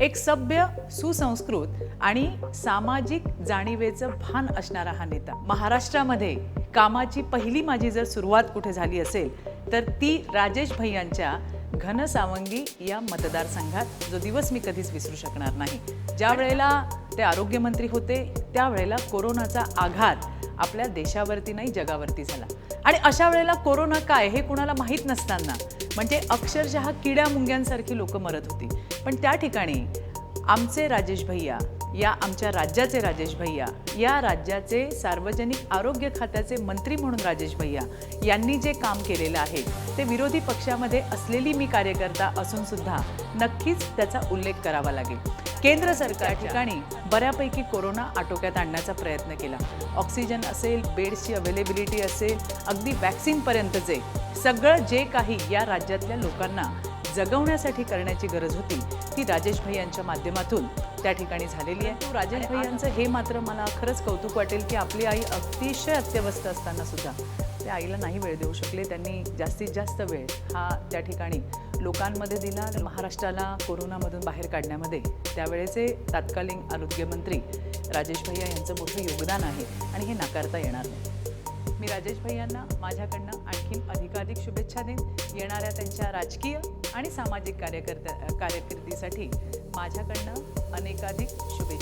एक सभ्य सुसंस्कृत आणि सामाजिक जाणीवेचं भान असणारा हा नेता. महाराष्ट्रामध्ये कामाची पहिली माझी जर सुरुवात कुठे झाली असेल तर ती राजेश भैयांच्या घनसावंगी या मतदारसंघात जो दिवस मी कधीच विसरू शकणार नाही. ज्या वेळेला ते आरोग्यमंत्री होते त्यावेळेला कोरोनाचा आघात आपल्या देशावरती नाही जगावरती झाला. आणि अशा वेळेला कोरोना काय हे कुणाला माहीत नसताना म्हणजे अक्षरशः किड्या मुंग्यांसारखी लोक मरत होती. पण त्या ठिकाणी आमचे राजेश भैया या आमच्या राज्याचे राजेश भैया या राज्याचे सार्वजनिक आरोग्य खात्याचे मंत्री म्हणून राजेश भैया यांनी जे काम केलेलं आहे ते विरोधी पक्षामध्ये असलेली मी कार्यकर्ता असून सुद्धा नक्कीच त्याचा उल्लेख करावा लागेल. केंद्र सरकार ठिकाणी बऱ्यापैकी कोरोना आटोक्यात आणण्याचा प्रयत्न केला. ऑक्सिजन असेल बेड्सची अवेलेबिलिटी असेल अगदी वॅक्सिनपर्यंतचे सगळं जे काही या राज्यातल्या लोकांना जगवण्यासाठी करण्याची गरज होती ती राजेश भैयांच्या माध्यमातून त्या ठिकाणी झालेली आहे. राजेश भैयांचं हे मात्र मला खरंच कौतुक वाटेल की आपली आई अतिशय अत्यवस्थ असताना सुद्धा त्या आईला नाही वेळ देऊ शकले त्यांनी जास्तीत जास्त वेळ हा त्या ठिकाणी लोकांमध्ये दिला महाराष्ट्राला कोरोनामधून बाहेर काढण्यामध्ये. त्यावेळेचे तत्कालीन आरोग्यमंत्री राजेश भैया यांचं मोठं योगदान आहे आणि हे नाकारता येणार नाही. मी राजेश भैयांना माझ्याकडनं आणखीन अधिकाधिक शुभेच्छा देईन. येणाऱ्या त्यांच्या राजकीय आणि सामाजिक कार्यकर्त्या कार्यकिर्दीसाठी माझ्याकडनं अनेकाधिक शुभेच्छा.